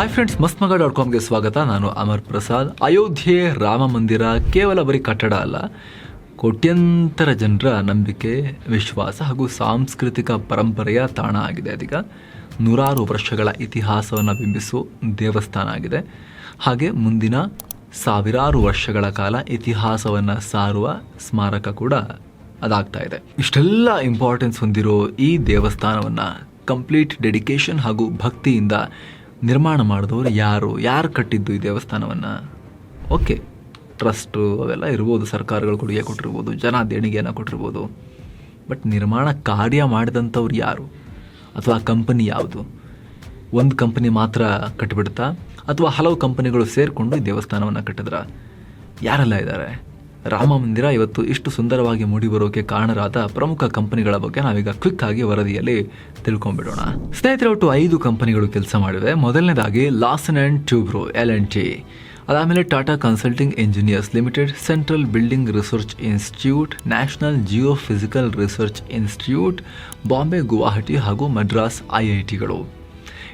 Hi friends Mast dot ಕಾಮ್ಗೆ ಸ್ವಾಗತ. ನಾನು ಅಮರ್ ಪ್ರಸಾದ್. ಅಯೋಧ್ಯೆ, ರಾಮ ಮಂದಿರ ಕೇವಲ ಬರೀ ಕಟ್ಟಡ ಅಲ್ಲ, ಕೋಟ್ಯಂತರ ಜನರ ನಂಬಿಕೆ, ವಿಶ್ವಾಸ ಹಾಗೂ ಸಾಂಸ್ಕೃತಿಕ ಪರಂಪರೆಯ ತಾಣ ಆಗಿದೆ ಅದೀಗ ನೂರಾರು ವರ್ಷಗಳ ಇತಿಹಾಸವನ್ನು ಬಿಂಬಿಸುವ ದೇವಸ್ಥಾನ ಆಗಿದೆ. ಹಾಗೆ ಮುಂದಿನ ಸಾವಿರಾರು ವರ್ಷಗಳ ಕಾಲ ಇತಿಹಾಸವನ್ನು ಸಾರುವ ಸ್ಮಾರಕ ಕೂಡ ಅದಾಗ್ತಾ ಇದೆ. ಇಷ್ಟೆಲ್ಲ ಇಂಪಾರ್ಟೆನ್ಸ್ ಹೊಂದಿರೋ ಈ ದೇವಸ್ಥಾನವನ್ನು ಕಂಪ್ಲೀಟ್ ಡೆಡಿಕೇಶನ್ ಹಾಗೂ ಭಕ್ತಿಯಿಂದ ನಿರ್ಮಾಣ ಮಾಡಿದವರು ಯಾರು? ಯಾರು ಕಟ್ಟಿದ್ದು ಈ ದೇವಸ್ಥಾನವನ್ನು? ಓಕೆ ಟ್ರಸ್ಟು ಅವೆಲ್ಲ ಇರ್ಬೋದು, ಸರ್ಕಾರಗಳು ಕೊಡುಗೆ ಕೊಟ್ಟಿರ್ಬೋದು, ಜನ ದೇಣಿಗೆಯನ್ನು ಕೊಟ್ಟಿರ್ಬೋದು. ಬಟ್ ನಿರ್ಮಾಣ ಕಾರ್ಯ ಮಾಡಿದಂಥವ್ರು ಯಾರು? ಅಥವಾ ಕಂಪನಿ ಯಾವುದು? ಒಂದು ಕಂಪನಿ ಮಾತ್ರ ಕಟ್ಟಿಬಿಡ್ತಾ ಅಥವಾ ಹಲವು ಕಂಪನಿಗಳು ಸೇರಿಕೊಂಡು ಈ ದೇವಸ್ಥಾನವನ್ನು ಕಟ್ಟಿದ್ರ? ಯಾರೆಲ್ಲ ಇದ್ದಾರೆ ರಾಮ ಮಂದಿರ ಇವತ್ತು ಇಷ್ಟು ಸುಂದರವಾಗಿ ಮೂಡಿಬರೋಕೆ ಕಾರಣರಾದ ಪ್ರಮುಖ ಕಂಪನಿಗಳ ಬಗ್ಗೆ ನಾವೀಗ ಕ್ವಿಕ್ ಆಗಿ ವರದಿಯಲ್ಲಿ ತಿಳ್ಕೊಂಡ್ಬಿಡೋಣ ಸ್ನೇಹಿತರೆ, ಒಟ್ಟು ಐದು ಕಂಪನಿಗಳು ಕೆಲಸ ಮಾಡಿವೆ. ಮೊದಲನೇದಾಗಿ Larsen and Toubro L and T. ಅದಾದಮೇಲೆ Tata consulting engineers limited, central building research institute, national geo physical research institute, Bombay, Guwahati ಹಾಗೂ ಮದ್ರಾಸ್ ಐ ಐ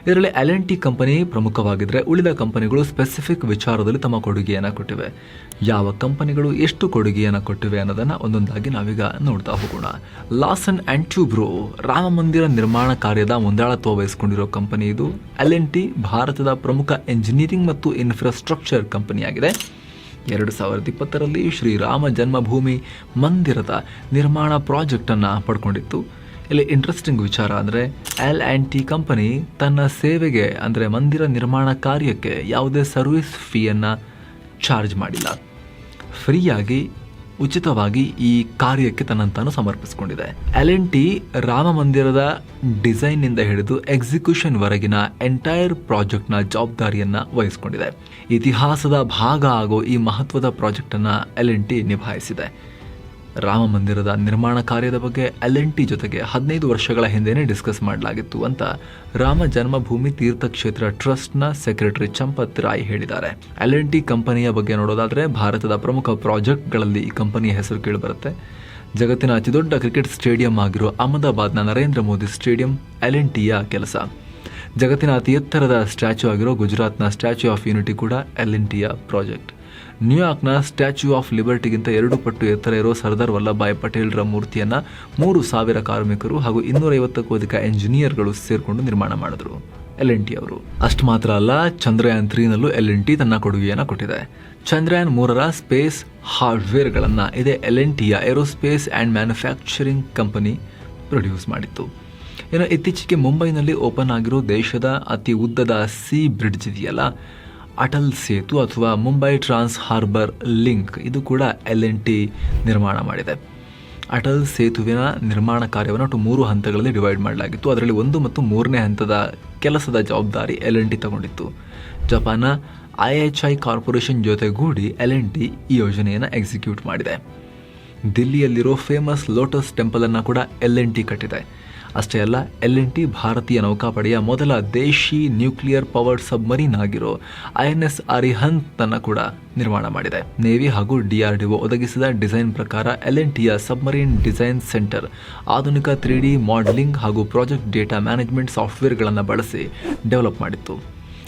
ಇದರಲ್ಲಿ ಎಲ್ ಎನ್ ಟಿ ಕಂಪನಿ ಪ್ರಮುಖವಾಗಿದ್ದರೆ ಉಳಿದ ಕಂಪನಿಗಳು ಸ್ಪೆಸಿಫಿಕ್ ವಿಚಾರದಲ್ಲಿ ತಮ್ಮ ಕೊಡುಗೆಯನ್ನು ಕೊಟ್ಟಿವೆ. ಯಾವ ಕಂಪನಿಗಳು ಎಷ್ಟು ಕೊಡುಗೆಯನ್ನು ಕೊಟ್ಟಿವೆ ಅನ್ನೋದನ್ನು ಒಂದೊಂದಾಗಿ ನಾವೀಗ ನೋಡ್ತಾ ಹೋಗೋಣ. ಲಾಸನ್ ಅಂಡ್ ಟ್ಯೂಬ್ರೋ ರಾಮ ಮಂದಿರ ನಿರ್ಮಾಣ ಕಾರ್ಯದ ಮುಂದಾಳತ್ವ ವಹಿಸಿಕೊಂಡಿರೋ ಕಂಪನಿ ಇದು. ಎಲ್ ಎನ್ ಟಿ ಭಾರತದ ಪ್ರಮುಖ ಎಂಜಿನಿಯರಿಂಗ್ ಮತ್ತು ಇನ್ಫ್ರಾಸ್ಟ್ರಕ್ಚರ್ ಕಂಪನಿಯಾಗಿದೆ ಎರಡು ಸಾವಿರದ ಇಪ್ಪತ್ತರಲ್ಲಿ ಶ್ರೀರಾಮ ಜನ್ಮಭೂಮಿ ಮಂದಿರದ ನಿರ್ಮಾಣ ಪ್ರಾಜೆಕ್ಟನ್ನು ಪಡ್ಕೊಂಡಿತ್ತು. ಇಲ್ಲಿ ಇಂಟ್ರೆಸ್ಟಿಂಗ್ ವಿಚಾರ ಅಂದರೆ ಎಲ್ ಆ್ಯಂಡ್ ಟಿ ಕಂಪನಿ ತನ್ನ ಸೇವೆಗೆ ಅಂದರೆ ಮಂದಿರ ನಿರ್ಮಾಣ ಕಾರ್ಯಕ್ಕೆ ಯಾವುದೇ ಸರ್ವಿಸ್ ಫೀಯನ್ನು ಚಾರ್ಜ್ ಮಾಡಿಲ್ಲ. ಫ್ರೀಯಾಗಿ ಉಚಿತವಾಗಿ ಈ ಕಾರ್ಯಕ್ಕೆ ತನ್ನಂತಾನು ಸಮರ್ಪಿಸಿಕೊಂಡಿದೆ. ಎಲ್ ಎನ್ ಟಿ ರಾಮ ಮಂದಿರದ ಡಿಸೈನ್ನಿಂದ ಹಿಡಿದು ಎಕ್ಸಿಕ್ಯೂಷನ್ ವರೆಗಿನ ಎಂಟೈರ್ ಪ್ರಾಜೆಕ್ಟ್ನ ಜವಾಬ್ದಾರಿಯನ್ನು ವಹಿಸಿಕೊಂಡಿದೆ. ಇತಿಹಾಸದ ಭಾಗ ಆಗೋ ಈ ಮಹತ್ವದ ಪ್ರಾಜೆಕ್ಟನ್ನು ಎಲ್ ಎನ್ ಟಿ ನಿಭಾಯಿಸಿದೆ. ರಾಮ ಮಂದಿರದ ನಿರ್ಮಾಣ ಕಾರ್ಯದ ಬಗ್ಗೆ ಎಲ್ ಎನ್ ಟಿ ಜೊತೆಗೆ ಹದಿನೈದು ವರ್ಷಗಳ ಹಿಂದೆಯೇ ಡಿಸ್ಕಸ್ ಮಾಡಲಾಗಿತ್ತು ಅಂತ ರಾಮ ಜನ್ಮಭೂಮಿ ತೀರ್ಥಕ್ಷೇತ್ರ ಟ್ರಸ್ಟ್ನ ಸೆಕ್ರೆಟರಿ ಚಂಪತ್ ರಾಯ್ ಹೇಳಿದ್ದಾರೆ. ಎಲ್ ಎನ್ ಟಿ ಕಂಪನಿಯ ಬಗ್ಗೆ ನೋಡೋದಾದರೆ ಭಾರತದ ಪ್ರಮುಖ ಪ್ರಾಜೆಕ್ಟ್ಗಳಲ್ಲಿ ಈ ಕಂಪನಿಯ ಹೆಸರು ಕೇಳಿಬರುತ್ತೆ. ಜಗತ್ತಿನ ಅತಿದೊಡ್ಡ ಕ್ರಿಕೆಟ್ ಸ್ಟೇಡಿಯಂ ಆಗಿರೋ ಅಹಮದಾಬಾದ್ನ Narendra Modi stadium L N ಟಿಯ ಕೆಲಸ. ಜಗತ್ತಿನ ಅತಿ ಎತ್ತರದ ಸ್ಟ್ಯಾಚ್ಯೂ ಆಗಿರೋ ಗುಜರಾತ್ನ ಸ್ಟ್ಯಾಚ್ಯೂ ಆಫ್ ಯೂನಿಟಿ ಕೂಡ ಎಲ್ ಎನ್ ಟಿಯ ಪ್ರಾಜೆಕ್ಟ್. ನ್ಯೂಯಾರ್ಕ್ನ ಸ್ಟ್ಯಾಚ್ಯೂ ಆಫ್ ಲಿಬರ್ಟಿಗಿಂತ ಎರಡು ಪಟ್ಟು ಎತ್ತರ ಇರೋ ಸರ್ದಾರ್ ವಲ್ಲಭಾಯ್ ಪಟೇಲ್ರ ಮೂರ್ತಿಯನ್ನು ಮೂರು ಸಾವಿರ ಕಾರ್ಮಿಕರು ಹಾಗೂ ಇನ್ನೂರೈವತ್ತಕ್ಕೂ ಅಧಿಕ ಎಂಜಿನಿಯರ್ಗಳು ಸೇರಿಕೊಂಡು ನಿರ್ಮಾಣ ಮಾಡಿದ್ರು. ಎಲ್ ಎನ್ ಟಿ ಅವರು. ಅಷ್ಟು ಮಾತ್ರ ಅಲ್ಲ, ಚಂದ್ರಯಾನ್ ತ್ರೀನಲ್ಲೂ ಎಲ್ ಎನ್ ಟಿ ತನ್ನ ಕೊಡುಗೆಯನ್ನು ಕೊಟ್ಟಿದೆ. ಚಂದ್ರಯಾನ್ ಮೂರರ ಸ್ಪೇಸ್ ಹಾರ್ಡ್ವೇರ್ಗಳನ್ನು ಇದೇ L N ಟಿಯ aerospace and manufacturing company produce ಮಾಡಿತ್ತು. ಇನ್ನು ಇತ್ತೀಚೆಗೆ ಮುಂಬೈನಲ್ಲಿ ಓಪನ್ ಆಗಿರೋ ದೇಶದ ಅತಿ ಉದ್ದದ ಸಿ ಬ್ರಿಡ್ಜ್ ಇದೆಯಲ್ಲ ಅಟಲ್ ಸೇತು ಅಥವಾ ಮುಂಬೈ ಟ್ರಾನ್ಸ್ ಹಾರ್ಬರ್ ಲಿಂಕ್, ಇದು ಕೂಡ ಎಲ್ ಎನ್ ಟಿ ನಿರ್ಮಾಣ ಮಾಡಿದೆ. ಅಟಲ್ ಸೇತುವಿನ ನಿರ್ಮಾಣ ಕಾರ್ಯವನ್ನು ಒಟ್ಟು ಮೂರು ಹಂತಗಳಲ್ಲಿ ಡಿವೈಡ್ ಮಾಡಲಾಗಿತ್ತು. ಅದರಲ್ಲಿ ಒಂದು ಮತ್ತು ಮೂರನೇ ಹಂತದ ಕೆಲಸದ ಜವಾಬ್ದಾರಿ ಎಲ್ ಎನ್ ಟಿ ತಗೊಂಡಿತ್ತು. ಜಪಾನ್ನ ಐ ಎಚ್ ಐ ಕಾರ್ಪೊರೇಷನ್ ಜೊತೆಗೂಡಿ ಎಲ್ ಎನ್ ಟಿ ಈ ಯೋಜನೆಯನ್ನು ಎಕ್ಸಿಕ್ಯೂಟ್ ಮಾಡಿದೆ. ದಿಲ್ಲಿಯಲ್ಲಿರೋ ಫೇಮಸ್ ಲೋಟಸ್ ಟೆಂಪಲನ್ನು ಕೂಡ ಎಲ್ ಎನ್ ಟಿ ಕಟ್ಟಿದೆ. ಅಷ್ಟೇ ಅಲ್ಲ, ಎಲ್ ಎನ್ ಟಿ ಭಾರತೀಯ ನೌಕಾಪಡೆಯ ಮೊದಲ ದೇಶಿ ನ್ಯೂಕ್ಲಿಯರ್ ಪವರ್ಡ್ ಸಬ್ಮರೀನ್ ಆಗಿರೋ ಐ ಎನ್ ಎಸ್ ಅರಿಹಂತ್ ಅನ್ನು ಕೂಡ ನಿರ್ಮಾಣ ಮಾಡಿದೆ. ನೇವಿ ಹಾಗೂ ಡಿಆರ್ಡಿಒ ಒದಗಿಸಿದ ಡಿಸೈನ್ ಪ್ರಕಾರ ಎಲ್ ಎನ್ ಟಿಯ ಸಬ್ಮರೀನ್ ಡಿಸೈನ್ ಸೆಂಟರ್ ಆಧುನಿಕ ತ್ರೀ ಡಿ ಮಾಡೆಲಿಂಗ್ ಹಾಗೂ ಪ್ರಾಜೆಕ್ಟ್ ಡೇಟಾ ಮ್ಯಾನೇಜ್ಮೆಂಟ್ ಸಾಫ್ಟ್ವೇರ್ಗಳನ್ನು ಬಳಸಿ ಡೆವಲಪ್ ಮಾಡಿತ್ತು.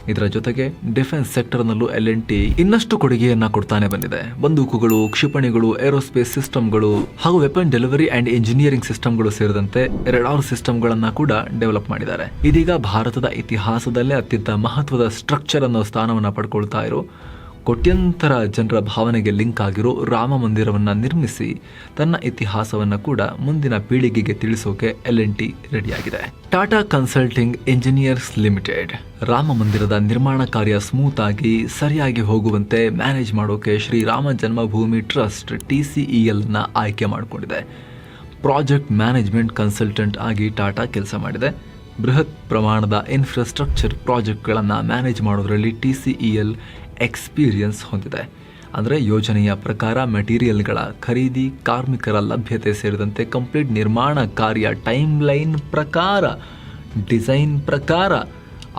ಇದರ ಜೊತೆಗೆ ಡಿಫೆನ್ಸ್ ಸೆಕ್ಟರ್ನಲ್ಲೂ ಎಲ್ ಎನ್ ಟಿ ಇನ್ನಷ್ಟು ಕೊಡುಗೆಯನ್ನ ಕೊಡ್ತಾನೆ ಬಂದಿದೆ. ಬಂದೂಕುಗಳು, ಕ್ಷಿಪಣಿಗಳು, ಏರೋಸ್ಪೇಸ್ ಸಿಸ್ಟಮ್ಗಳು ಹಾಗೂ ವೆಪನ್ ಡೆಲಿವರಿ ಅಂಡ್ ಇಂಜಿನಿಯರಿಂಗ್ ಸಿಸ್ಟಮ್ಗಳು ಸೇರಿದಂತೆ ಎರಡಾರು ಸಿಸ್ಟಮ್ಗಳನ್ನ ಕೂಡ ಡೆವಲಪ್ ಮಾಡಿದ್ದಾರೆ. ಇದೀಗ ಭಾರತದ ಇತಿಹಾಸದಲ್ಲೇ ಅತ್ಯಂತ ಮಹತ್ವದ ಸ್ಟ್ರಕ್ಚರ್ ಅನ್ನೋ ಸ್ಥಾನವನ್ನು ಪಡ್ಕೊಳ್ತಾ ಇರೋ ಕೋಟ್ಯಂತರ ಜನರ ಭಾವನೆಗೆ ಲಿಂಕ್ ಆಗಿರೋ ರಾಮ ಮಂದಿರವನ್ನು ನಿರ್ಮಿಸಿ ತನ್ನ ಇತಿಹಾಸವನ್ನು ಕೂಡ ಮುಂದಿನ ಪೀಳಿಗೆಗೆ ತಿಳಿಸೋಕೆ ಎಲ್ ಎನ್ ಟಿ ರೆಡಿಯಾಗಿದೆ. Tata consulting engineers limited. Rama ಮಂದಿರದ ನಿರ್ಮಾಣ ಕಾರ್ಯ ಸ್ಮೂತ್ ಆಗಿ ಸರಿಯಾಗಿ ಹೋಗುವಂತೆ ಮ್ಯಾನೇಜ್ ಮಾಡೋಕೆ Shriram Janmabhoomi trust T C E ಎಲ್ನ ಆಯ್ಕೆ ಮಾಡಿಕೊಂಡಿದೆ. ಪ್ರಾಜೆಕ್ಟ್ ಮ್ಯಾನೇಜ್ಮೆಂಟ್ ಕನ್ಸಲ್ಟೆಂಟ್ ಆಗಿ ಟಾಟಾ ಕೆಲಸ ಮಾಡಿದೆ. ಬೃಹತ್ ಪ್ರಮಾಣದ ಇನ್ಫ್ರಾಸ್ಟ್ರಕ್ಚರ್ ಪ್ರಾಜೆಕ್ಟ್ಗಳನ್ನು ಮ್ಯಾನೇಜ್ ಮಾಡೋದರಲ್ಲಿ ಟಿ ಸಿ ಎಲ್ ಎಕ್ಸ್ಪೀರಿಯನ್ಸ್ ಹೊಂದಿದೆ. ಅಂದರೆ ಯೋಜನೆಯ ಪ್ರಕಾರ ಮೆಟೀರಿಯಲ್ಗಳ ಖರೀದಿ, ಕಾರ್ಮಿಕರ ಲಭ್ಯತೆ ಸೇರಿದಂತೆ ಕಂಪ್ಲೀಟ್ ನಿರ್ಮಾಣ ಕಾರ್ಯ ಟೈಮ್ ಲೈನ್ ಪ್ರಕಾರ ಡಿಸೈನ್ ಪ್ರಕಾರ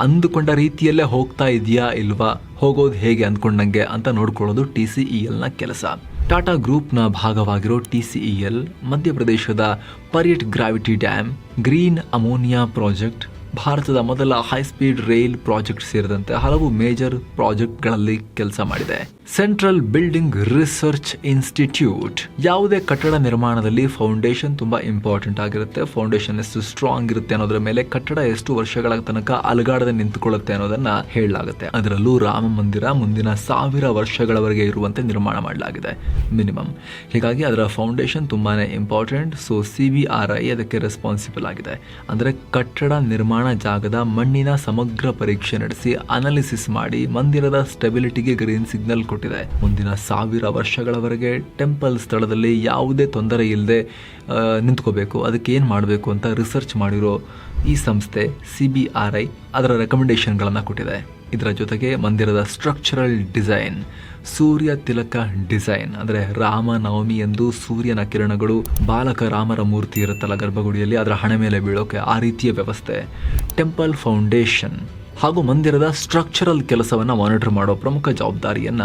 ಅಂದುಕೊಂಡ ರೀತಿಯಲ್ಲೇ ಹೋಗ್ತಾ ಇದೆಯಾ ಇಲ್ವಾ? ಹೋಗೋದು ಹೇಗೆ ಅಂದ್ಕೊಂಡಂಗೆ ಅಂತ ನೋಡ್ಕೊಳ್ಳೋದು ಟಿ ಸಿ ಇ ಎಲ್ನ ಕೆಲಸ. ಟಾಟಾ ಗ್ರೂಪ್ನ ಭಾಗವಾಗಿರೋ ಟಿ ಸಿ ಇ ಎಲ್ ಮಧ್ಯಪ್ರದೇಶದ ಪರ್ಯಟ್ gravity dam green ammonia project ಭಾರತದ ಮೊದಲ ಹೈ ಸ್ಪೀಡ್ ರೈಲ್ ಪ್ರಾಜೆಕ್ಟ್ ಸೇರಿದಂತೆ ಹಲವು ಮೇಜರ್ ಪ್ರಾಜೆಕ್ಟ್ಗಳಲ್ಲಿ ಕೆಲಸ ಮಾಡಿದೆ. ಸೆಂಟ್ರಲ್ ಬಿಲ್ಡಿಂಗ್ ರಿಸರ್ಚ್ ಇನ್ಸ್ಟಿಟ್ಯೂಟ್ ಯಾವುದೇ ಕಟ್ಟಡ ನಿರ್ಮಾಣದಲ್ಲಿ ಫೌಂಡೇಶನ್ ತುಂಬಾ ಇಂಪಾರ್ಟೆಂಟ್ ಆಗಿರುತ್ತೆ. ಫೌಂಡೇಶನ್ ಎಷ್ಟು ಸ್ಟ್ರಾಂಗ್ ಇರುತ್ತೆ ಅನ್ನೋದ್ರ ಮೇಲೆ ಕಟ್ಟಡ ಎಷ್ಟು ವರ್ಷಗಳ ತನಕ ಅಲುಗಾಡದೆ ನಿಂತುಕೊಳ್ಳುತ್ತೆ ಅನ್ನೋದನ್ನ ಹೇಳಲಾಗುತ್ತೆ. ಅದರಲ್ಲೂ ರಾಮ ಮಂದಿರ ಮುಂದಿನ ಸಾವಿರ ವರ್ಷಗಳವರೆಗೆ ಇರುವಂತೆ ನಿರ್ಮಾಣ ಮಾಡಲಾಗಿದೆ. ಮಿನಿಮಮ್ ಹೀಗಾಗಿ ಅದರ ಫೌಂಡೇಶನ್ ತುಂಬಾನೇ important so C B I ಅದಕ್ಕೆ ರೆಸ್ಪಾನ್ಸಿಬಲ್ ಆಗಿದೆ. ಅಂದರೆ ಕಟ್ಟಡ ನಿರ್ಮಾಣ ಜಾಗದ ಮಣ್ಣಿನ ಸಮಗ್ರ ಪರೀಕ್ಷೆ ನಡೆಸಿ ಅನಾಲಿಸಿಸ್ ಮಾಡಿ, ಮಂದಿರದ ಸ್ಟೆಬಿಲಿಟಿಗೆ ಗ್ರೀನ್ ಸಿಗ್ನಲ್ ಕೊಟ್ಟಿದೆ ಮುಂದಿನ ಸಾವಿರ ವರ್ಷಗಳವರೆಗೆ ಟೆಂಪಲ್ ಸ್ಥಳದಲ್ಲಿ ಯಾವುದೇ ತೊಂದರೆ ಇಲ್ಲದೆ ನಿಂತ್ಕೋಬೇಕು. ಅದಕ್ಕೆ ಏನು ಮಾಡಬೇಕು ಅಂತ ರಿಸರ್ಚ್ ಮಾಡಿರೋ ಈ ಸಂಸ್ಥೆ ಸಿ ಬಿ ಆರ್ ಐ ಅದರ ರೆಕಮೆಂಡೇಶನ್ಗಳನ್ನು ಕೊಟ್ಟಿದೆ. ಇದರ ಜೊತೆಗೆ ಮಂದಿರದ ಸ್ಟ್ರಕ್ಚರಲ್ ಡಿಸೈನ್ ಸೂರ್ಯ ತಿಲಕ ಡಿಸೈನ್ ಅಂದರೆ ರಾಮನವಮಿ ಎಂದು ಸೂರ್ಯನ ಕಿರಣಗಳು ಬಾಲಕ ರಾಮರ ಮೂರ್ತಿ ಇರುತ್ತಲ್ಲ ಗರ್ಭಗುಡಿಯಲ್ಲಿ, ಅದರ ಹಣೆ ಮೇಲೆ ಬೀಳೋಕೆ ಆ ರೀತಿಯ ವ್ಯವಸ್ಥೆ. ಟೆಂಪಲ್ ಫೌಂಡೇಶನ್ ಹಾಗೂ ಮಂದಿರದ ಸ್ಟ್ರಕ್ಚರಲ್ ಕೆಲಸವನ್ನು ಮಾನಿಟರ್ ಮಾಡೋ ಪ್ರಮುಖ ಜವಾಬ್ದಾರಿಯನ್ನ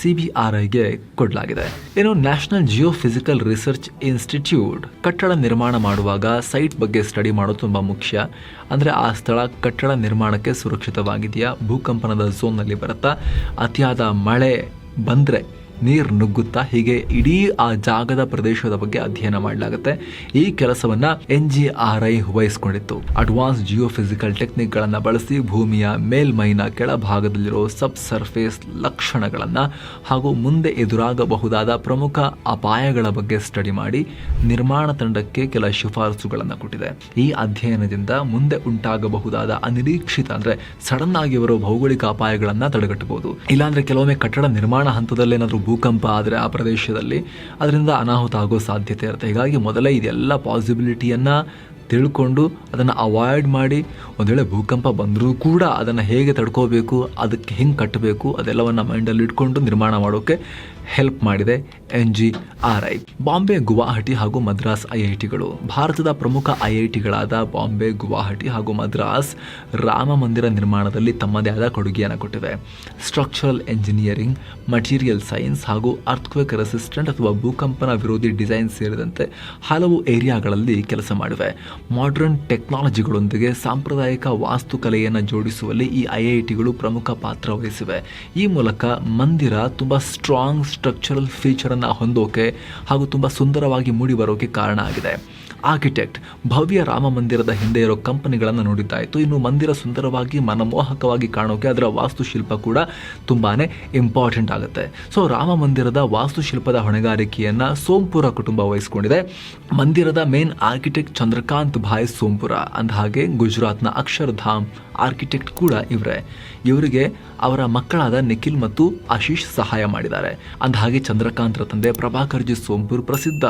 ಸಿ ಬಿ ಆರ್ ಐಗೆ ಕೊಡಲಾಗಿದೆ. ಏನು national geo physical research institute ಕಟ್ಟಡ ನಿರ್ಮಾಣ ಮಾಡುವಾಗ ಸೈಟ್ ಬಗ್ಗೆ ಸ್ಟಡಿ ಮಾಡೋದು ತುಂಬ ಮುಖ್ಯ. ಅಂದರೆ ಆ ಸ್ಥಳ ಕಟ್ಟಡ ನಿರ್ಮಾಣಕ್ಕೆ ಸುರಕ್ಷಿತವಾಗಿದೆಯಾ? ಭೂಕಂಪನದ ಝೋನ್ನಲ್ಲಿ ಬರುತ್ತಾ? ಅತಿಯಾದ ಮಳೆ ಬಂದರೆ ನೀರು ನುಗ್ಗುತ್ತಾ ಹೀಗೆ ಇಡೀ ಆ ಜಾಗದ ಪ್ರದೇಶದ ಬಗ್ಗೆ ಅಧ್ಯಯನ ಮಾಡಲಾಗುತ್ತೆ. ಈ ಕೆಲಸವನ್ನ ಎನ್ ಜಿ ಆರ್ ಐ ವಹಿಸಿಕೊಂಡಿತ್ತು. ಅಡ್ವಾನ್ಸ್ ಜಿಯೋಫಿಸಿಕಲ್ ಟೆಕ್ನಿಕ್ ಗಳನ್ನ ಬಳಸಿ ಭೂಮಿಯ ಮೇಲ್ಮೈನ ಕೆಳಭಾಗದಲ್ಲಿರೋ ಸಬ್ ಸರ್ಫೇಸ್ ಲಕ್ಷಣಗಳನ್ನ ಹಾಗೂ ಮುಂದೆ ಎದುರಾಗಬಹುದಾದ ಪ್ರಮುಖ ಅಪಾಯಗಳ ಬಗ್ಗೆ ಸ್ಟಡಿ ಮಾಡಿ ನಿರ್ಮಾಣ ತಂಡಕ್ಕೆ ಕೆಲ ಶಿಫಾರಸುಗಳನ್ನು ಕೊಟ್ಟಿದೆ. ಈ ಅಧ್ಯಯನದಿಂದ ಮುಂದೆ ಉಂಟಾಗಬಹುದಾದ ಅನಿರೀಕ್ಷಿತ ಅಂದ್ರೆ ಸಡನ್ ಆಗಿ ಬರೋ ಭೌಗೋಳಿಕ ಅಪಾಯಗಳನ್ನ ತಡೆಗಟ್ಟಬಹುದು. ಇಲ್ಲಾಂದ್ರೆ ಕೆಲವೊಮ್ಮೆ ಕಟ್ಟಡ ನಿರ್ಮಾಣ ಹಂತದಲ್ಲಿ ಏನಾದರೂ ಭೂಕಂಪ ಆದರೆ ಆ ಪ್ರದೇಶದಲ್ಲಿ ಅದರಿಂದ ಅನಾಹುತ ಆಗೋ ಸಾಧ್ಯತೆ ಇರುತ್ತೆ. ಹೀಗಾಗಿ ಮೊದಲೇ ಇದೆಲ್ಲ ಪಾಸಿಬಿಲಿಟಿಯನ್ನು ತಿಳ್ಕೊಂಡು ಅದನ್ನು ಅವಾಯ್ಡ್ ಮಾಡಿ ಒಂದು ವೇಳೆ ಭೂಕಂಪ ಬಂದರೂ ಕೂಡ ಅದನ್ನು ಹೇಗೆ ತಡ್ಕೋಬೇಕು, ಅದಕ್ಕೆ ಹೆಂಗೆ ಕಟ್ಟಬೇಕು ಅದೆಲ್ಲವನ್ನು ಮೈಂಡಲ್ಲಿ ಇಟ್ಕೊಂಡು ನಿರ್ಮಾಣ ಮಾಡೋಕ್ಕೆ ಹೆಲ್ಪ್ ಮಾಡಿದೆ N G R I. Bombay, Guwahati ಹಾಗೂ ಮದ್ರಾಸ್ ಐ ಐ ಟಿಗಳು. ಭಾರತದ ಪ್ರಮುಖ ಐ ಐ ಟಿಗಳಾದ ಬಾಂಬೆ, ಗುವಾಹಟಿ ಹಾಗೂ ಮದ್ರಾಸ್ ರಾಮ ಮಂದಿರ ನಿರ್ಮಾಣದಲ್ಲಿ ತಮ್ಮದೇ ಆದ ಕೊಡುಗೆಯನ್ನು ಕೊಟ್ಟಿವೆ. ಸ್ಟ್ರಕ್ಚರಲ್ ಎಂಜಿನಿಯರಿಂಗ್ ಮಟೀರಿಯಲ್ ಸೈನ್ಸ್ ಹಾಗೂ ಅರ್ಥ್ಕ್ವೇಕ್ ರೆಸಿಸ್ಟೆಂಟ್ ಅಥವಾ ಭೂಕಂಪನ ವಿರೋಧಿ ಡಿಸೈನ್ ಸೇರಿದಂತೆ ಹಲವು ಏರಿಯಾಗಳಲ್ಲಿ ಕೆಲಸ ಮಾಡಿವೆ. ಮಾಡ್ರನ್ ಟೆಕ್ನಾಲಜಿಗಳೊಂದಿಗೆ ಸಾಂಪ್ರದಾಯಿಕ ವಾಸ್ತುಕಲೆಯನ್ನು ಜೋಡಿಸುವಲ್ಲಿ ಈ ಐ ಐ ಟಿಗಳು ಪ್ರಮುಖ ಪಾತ್ರ ವಹಿಸಿವೆ. ಈ ಮೂಲಕ ಮಂದಿರ ತುಂಬ ಸ್ಟ್ರಾಂಗ್ ಸ್ಟ್ರಕ್ಚರಲ್ ಫೀಚರನ್ನು ಹೊಂದೋಕೆ ಹಾಗೂ ತುಂಬ ಸುಂದರವಾಗಿ ಮೂಡಿ ಬರೋಕೆ ಕಾರಣ ಆಗಿದೆ. ಆರ್ಕಿಟೆಕ್ಟ್ ಭವ್ಯ ರಾಮ ಮಂದಿರದ ಹಿಂದೆ ಇರೋ ಕಂಪನಿಗಳನ್ನು ನೋಡಿದ್ದಾಯಿತು ಇನ್ನು ಮಂದಿರ ಸುಂದರವಾಗಿ, ಮನಮೋಹಕವಾಗಿ ಕಾಣೋಕೆ ಅದರ ವಾಸ್ತುಶಿಲ್ಪ ಕೂಡ ತುಂಬಾ ಇಂಪಾರ್ಟೆಂಟ್ ಆಗುತ್ತೆ. ಸೊ ರಾಮ ಮಂದಿರದ ವಾಸ್ತುಶಿಲ್ಪದ ಹೊಣೆಗಾರಿಕೆಯನ್ನು ಸೋಂಪುರ ಕುಟುಂಬ ವಹಿಸಿಕೊಂಡಿದೆ. ಮಂದಿರದ ಮೇನ್ ಆರ್ಕಿಟೆಕ್ಟ್ ಚಂದ್ರಕಾಂತ್ ಭಾಯ್ ಸೋಂಪುರ. ಅಂದ ಹಾಗೆ ಗುಜರಾತ್ನ ಅಕ್ಷರಧಾಮ್ ಆರ್ಕಿಟೆಕ್ಟ್ ಕೂಡ ಇವರೇ. ಇವರಿಗೆ ಅವರ ಮಕ್ಕಳಾದ ನಿಖಿಲ್ ಮತ್ತು ಆಶೀಶ್ ಸಹಾಯ ಮಾಡಿದ್ದಾರೆ. ಅಂದಹಾಗೆ ಚಂದ್ರಕಾಂತ್ರ ತಂದೆ ಪ್ರಭಾಕರ್ಜಿ ಸೋಂಪುರ್ ಪ್ರಸಿದ್ಧ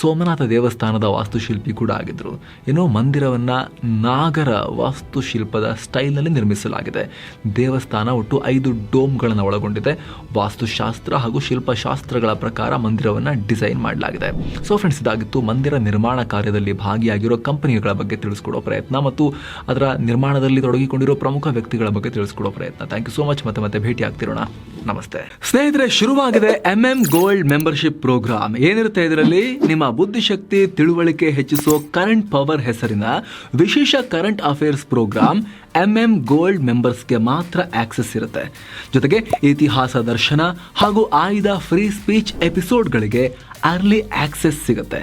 ಸೋಮನಾಥ ದೇವಸ್ಥಾನದ ವಾಸ್ತುಶಿಲ್ಪಿ ಕೂಡ ಆಗಿದ್ರು. ಏನೋ ಮಂದಿರವನ್ನು ನಾಗರ ವಾಸ್ತುಶಿಲ್ಪದ ಸ್ಟೈಲ್ನಲ್ಲಿ ನಿರ್ಮಿಸಲಾಗಿದೆ. ದೇವಸ್ಥಾನ ಒಟ್ಟು ಐದು ಡೋಮ್ಗಳನ್ನು ಒಳಗೊಂಡಿದೆ. ವಾಸ್ತುಶಾಸ್ತ್ರ ಹಾಗೂ ಶಿಲ್ಪಶಾಸ್ತ್ರಗಳ ಪ್ರಕಾರ ಮಂದಿರವನ್ನು ಡಿಸೈನ್ ಮಾಡಲಾಗಿದೆ. ಸೊ ಫ್ರೆಂಡ್ಸ್ ಇದಾಗಿತ್ತು ಮಂದಿರ ನಿರ್ಮಾಣ ಕಾರ್ಯದಲ್ಲಿ ಭಾಗಿಯಾಗಿರೋ ಕಂಪನಿಗಳ ಬಗ್ಗೆ ತಿಳಿಸ್ಕೊಡೋ ಪ್ರಯತ್ನ ಮತ್ತು ಅದರ ನಿರ್ಮಾಣದಲ್ಲಿ ತೊಡಗಿಕೊಂಡಿರೋ ಪ್ರಮುಖ ವ್ಯಕ್ತಿಗಳ ಬಗ್ಗೆ ತಿಳಿಸ್ಕೊಡೋ ಪ್ರಯತ್ನ. ಥ್ಯಾಂಕ್ ಯು ಸೋ ಮಚ್ ಮತ್ತೆ ಮತ್ತೆ ಭೇಟಿ ಆಗ್ತಿರೋಣ. ನಮಸ್ತೆ. ಸ್ನೇಹಿತರೆ, ಶುರುವಾಗಿದೆ M M gold membership programme ಏನಿರುತ್ತೆ ಇದರಲ್ಲಿ? ನಿಮ್ಮ ಬುದ್ಧಿಶಕ್ತಿ, ತಿಳುವಳಿಕೆ ಹೆಚ್ಚಿಸೋ ಕರೆಂಟ್ ಪವರ್ ಹೆಸರಿನ ವಿಶೇಷ current affairs programme M M gold ಮೆಂಬರ್ಸ್ಗೆ ಮಾತ್ರ ಆಕ್ಸೆಸ್ ಇರುತ್ತೆ. ಜೊತೆಗೆ ಇತಿಹಾಸ ದರ್ಶನ ಹಾಗೂ ಆಯ್ದ ಫ್ರೀ ಸ್ಪೀಚ್ ಎಪಿಸೋಡ್ಗಳಿಗೆ ಅರ್ಲಿ ಆಕ್ಸೆಸ್ ಸಿಗುತ್ತೆ.